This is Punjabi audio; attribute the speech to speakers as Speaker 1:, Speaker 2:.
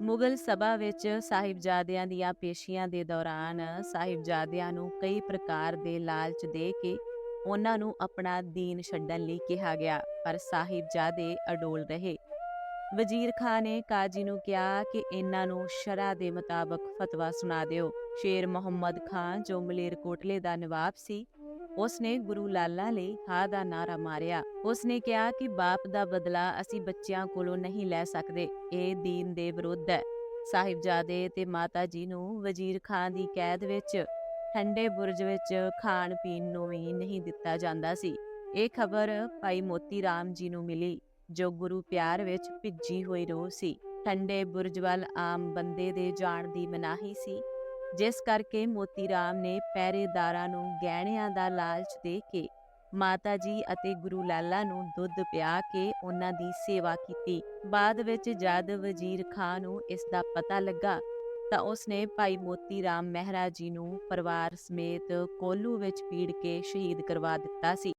Speaker 1: ਮੁਗਲ ਸਭਾ ਵਿੱਚ ਸਾਹਿਬਜ਼ਾਦਿਆਂ ਦੀਆਂ ਪੇਸ਼ੀਆਂ ਦੇ ਦੌਰਾਨ ਸਾਹਿਬਜ਼ਾਦਿਆਂ ਨੂੰ ਕਈ ਪ੍ਰਕਾਰ ਦੇ ਲਾਲਚ ਦੇ ਕੇ ਉਹਨਾਂ ਨੂੰ ਆਪਣਾ ਦੀਨ ਛੱਡਣ ਲਈ ਕਿਹਾ ਗਿਆ, ਪਰ ਸਾਹਿਬਜ਼ਾਦੇ ਅਡੋਲ ਰਹੇ। ਵਜ਼ੀਰ ਖਾਨ ਨੇ ਕਾਜੀ ਨੂੰ ਕਿਹਾ ਕਿ ਇਹਨਾਂ ਨੂੰ ਸ਼ਰਾ ਦੇ ਮੁਤਾਬਕ ਫਤਵਾ ਸੁਣਾ ਦਿਓ। ਸ਼ੇਰ ਮੁਹੰਮਦ ਖਾਨ ਜੋ ਮਲੇਰਕੋਟਲੇ ਦਾ ਨਵਾਬ ਸੀ ਉਸਨੇ ਗੁਰੂ ਲਾਲਾ ਲਈ ਹਾਂ ਦਾ ਨਾਰਾ ਮਾਰਿਆ। ਉਸਨੇ ਕਿਹਾ ਕਿ ਬਾਪ ਦਾ ਬਦਲਾ ਅਸੀਂ ਬੱਚਿਆਂ ਕੋਲੋਂ ਨਹੀਂ ਲੈ ਸਕਦੇ। ਇਹ ਦੀਨ ਦੇ ਵਿਰੁੱਧ ਹੈ। ਸਾਹਿਬਜ਼ਾਦੇ ਤੇ ਮਾਤਾ ਜੀ ਨੂੰ ਵਜ਼ੀਰ ਖਾਨ ਦੀ ਕੈਦ ਵਿੱਚ, ਠੰਡੇ ਬੁਰਜ ਵਿੱਚ ਖਾਣ ਪੀਣ ਨੂੰ ਵੀ ਨਹੀਂ ਦਿੱਤਾ ਜਾਂਦਾ ਸੀ। ਇਹ ਖਬਰ ਭਾਈ ਮੋਤੀ ਰਾਮ ਜੀ ਨੂੰ ਮਿਲੀ, ਜੋ ਗੁਰੂ ਪਿਆਰ ਵਿੱਚ ਭਿੱਜੀ ਹੋਈ ਰੋਹ ਸੀ। ਠੰਡੇ ਬੁਰਜ ਵੱਲ ਆਮ ਬੰਦੇ ਦੇ ਜਾਣ ਦੀ ਮਨਾਹੀ ਸੀ। ਜਿਸ ਕਰਕੇ ਮੋਤੀ ਰਾਮ ਨੇ ਪਹਿਰੇਦਾਰਾਂ ਨੂੰ ਗਹਿਣਿਆਂ ਦਾ ਲਾਲਚ ਦੇ ਕੇ ਮਾਤਾ ਜੀ ਅਤੇ ਗੁਰੂ ਲਾਲਾ ਨੂੰ ਦੁੱਧ ਪਿਆ ਕੇ ਉਹਨਾਂ ਦੀ ਸੇਵਾ ਕੀਤੀ। ਬਾਅਦ ਵਿੱਚ ਜਦ ਵਜ਼ੀਰ ਖਾਨ ਨੂੰ ਇਸ ਦਾ ਪਤਾ ਲੱਗਾ ਤਾਂ ਉਸਨੇ ਭਾਈ ਮੋਤੀ ਰਾਮ ਮਹਿਰਾ ਜੀ ਨੂੰ ਪਰਿਵਾਰ ਸਮੇਤ ਕੋਲੂ ਵਿੱਚ ਪੀੜ ਕੇ ਸ਼ਹੀਦ ਕਰਵਾ ਦਿੱਤਾ ਸੀ।